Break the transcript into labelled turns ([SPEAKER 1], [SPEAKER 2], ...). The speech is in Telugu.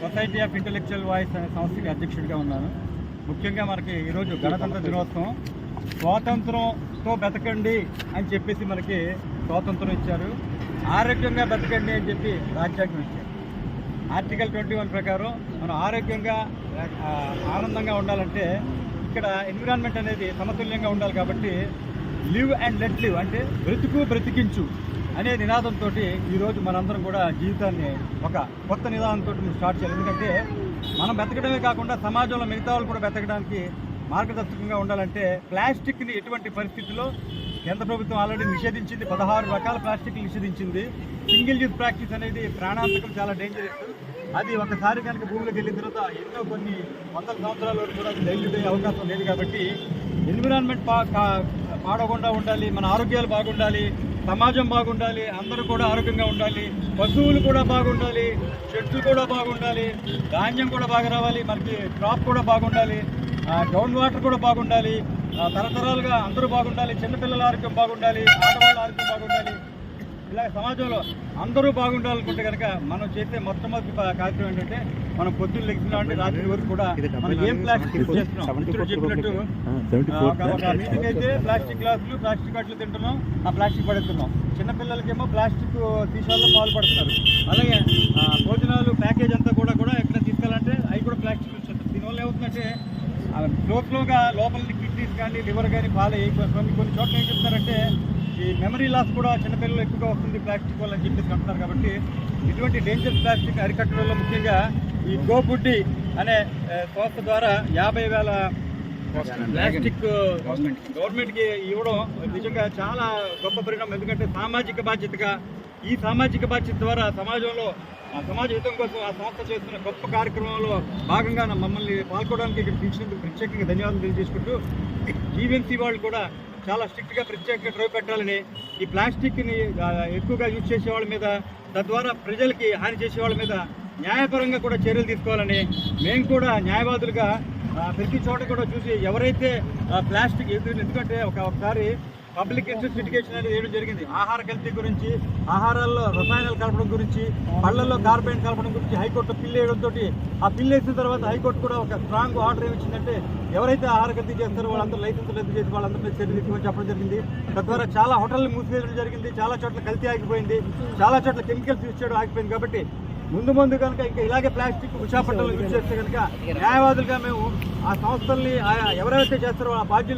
[SPEAKER 1] సొసైటీ ఆఫ్ ఇంటెక్చువల్ వాయిస్ సంస్థకి అధ్యక్షుడిగా ఉన్నాను. ముఖ్యంగా మనకి ఈరోజు గణతంత్ర దినోత్సవం. స్వాతంత్రంతో బతకండి అని చెప్పేసి మనకి స్వాతంత్రం ఇచ్చారు. ఆరోగ్యంగా బతకండి అని చెప్పి రాజ్యాంగం ఇచ్చారు. ఆర్టికల్ ట్వంటీ వన్ ప్రకారం మనం ఆరోగ్యంగా ఆనందంగా ఉండాలంటే ఇక్కడ ఎన్విరాన్మెంట్ అనేది సమతుల్యంగా ఉండాలి కాబట్టి లివ్ అండ్ లెట్ లివ్ అంటే బ్రతుకు బ్రతికించు. అనే నినాదంతో ఈరోజు మనందరం కూడా జీవితాన్ని ఒక కొత్త నినాదంతో స్టార్ట్ చేయాలి. ఎందుకంటే మనం బతకడమే కాకుండా సమాజంలో మిగతా వాళ్ళు కూడా బతకడానికి మార్గదర్శకంగా ఉండాలంటే ప్లాస్టిక్ని ఎటువంటి పరిస్థితుల్లో కేంద్ర ప్రభుత్వం ఆల్రెడీ నిషేధించింది. పదహారు రకాల ప్లాస్టిక్ నిషేధించింది. సింగిల్ యూజ్ ప్రాక్టీస్ అనేది ప్రాణాంతకం చాలా డేంజరస్ అది ఒకసారి కనుక భూమిలోకి వెళ్ళిన తర్వాత ఎన్నో కొన్ని వందల సంవత్సరాల వరకు కూడా అది అవకాశం లేదు కాబట్టి ఎన్విరాన్మెంట్ పాడకుండా ఉండాలి మన ఆరోగ్యాలు బాగుండాలి సమాజం బాగుండాలి అందరూ కూడా ఆరోగ్యంగా ఉండాలి పశువులు కూడా బాగుండాలి చెట్లు కూడా బాగుండాలి ధాన్యం కూడా బాగా రావాలి మనకి క్రాప్ కూడా బాగుండాలి గ్రౌండ్ వాటర్ కూడా బాగుండాలి తరతరాలుగా అందరూ బాగుండాలి చిన్నపిల్లల ఆరోగ్యం బాగుండాలి ఆడవాళ్ళ ఆరోగ్యం బాగుండాలి. ఇలా సమాజంలో అందరూ బాగుండాలనుకుంటే కనుక మనం చేసే మొట్టమొదటి కార్యక్రమం ఏంటంటే మనం పొద్దున్న అంటే రాత్రి వరకు కూడా మనం ఏం ప్లాస్టిక్ యూజ్ చేస్తున్నాం? చెప్పినట్టు ఒక మీటింగ్ అయితే ప్లాస్టిక్. గ్లాసులు ప్లాస్టిక్ వాటిలు తింటున్నాం ఆ ప్లాస్టిక్ పడేస్తున్నాం. చిన్నపిల్లలకేమో ప్లాస్టిక్ సీసాల్లో పాలు పడుతున్నారు. అలాగే భోజనాలు ప్యాకేజ్ అంతా కూడా కూడా ఎక్కడ తీసుకెళ్ళాలంటే అవి కూడా ప్లాస్టిక్ యూజ్ చేస్తారు దీనివల్ల ఏమవుతుందంటే స్లో స్లోగా లోపల కిడ్నీస్ కానీ లివర్ కానీ పాలు కొన్ని కొన్ని చోట్ల ఏం చెప్తారంటే ఈ మెమరీ లాస్ కూడా చిన్నపిల్లలు ఎక్కువగా వస్తుంది ప్లాస్టిక్ వల్ల అని చెప్పేసి అంటున్నారు కాబట్టి ఇటువంటి డేంజర్ ప్లాస్టిక్ అరికట్టడంలో ముఖ్యంగా ఈ గోబుడ్డి అనే సంస్థ ద్వారా యాభై వేల ప్లాస్టిక్ గవర్నమెంట్కి ఇవ్వడం నిజంగా చాలా గొప్ప పరిణామం. ఎందుకంటే సామాజిక బాధ్యతగా ఈ సామాజిక బాధ్యత ద్వారా సమాజంలో ఆ సమాజ హితం కోసం ఆ సంస్థ చేస్తున్న గొప్ప కార్యక్రమంలో భాగంగా మమ్మల్ని పాల్గొనడానికి ఇక్కడ పిలిచినందుకు ప్రత్యేకంగా ధన్యవాదాలు తెలియజేసుకుంటూ జీవెన్సీ వాళ్ళు కూడా చాలా స్ట్రిక్ట్గా ప్రత్యేకంగా డ్రైవ్ పెట్టాలని ఈ ప్లాస్టిక్ని ఎక్కువగా యూజ్ చేసే వాళ్ళ మీద తద్వారా ప్రజలకి హాని చేసే వాళ్ళ మీద న్యాయపరంగా కూడా చర్యలు తీసుకోవాలని మేము కూడా న్యాయవాదులుగా ప్రతి చోట కూడా చూసి ఎవరైతే ఆ, ప్లాస్టిక్ ఎదురు ఎందుకంటే ఒక ఒకసారి పబ్లిక్ ఇంట్రెస్ట్ లిటిగేషన్ అనేది వేయడం జరిగింది. ఆహార కల్తీ గురించి ఆహారాల్లో రసాయనాలు కలపడం గురించి పళ్ళల్లో కార్బైన్ కలపడం గురించి హైకోర్టు పిల్లు వేయడంతో ఆ పిల్లు వేసిన తర్వాత హైకోర్టు కూడా ఒక స్ట్రాంగ్ ఆర్డర్ ఏమిచ్చిందంటే ఎవరైతే ఆహార కల్తీ చేస్తారో వాళ్ళందరూ లైసెన్స్ రద్దు చేసి వాళ్ళందరి మీద చర్యలు తీసుకోమని చెప్పడం జరిగింది. తద్వారా చాలా హోటళ్ళు మూసివేయడం జరిగింది. చాలా చోట్ల కల్తీ ఆగిపోయింది. చాలా చోట్ల కెమికల్స్ యూజ్ చేయడం ఆగిపోయింది కాబట్టి ముందు ముందు కనుక ఇంకా ఇలాగే ప్లాస్టిక్ విశాఖపట్నంలో యూజ్ చేస్తే కనుక న్యాయవాదులుగా మేము ఆ సంస్థల్ని ఎవరైతే చేస్తారో ఆ బాధ్యులు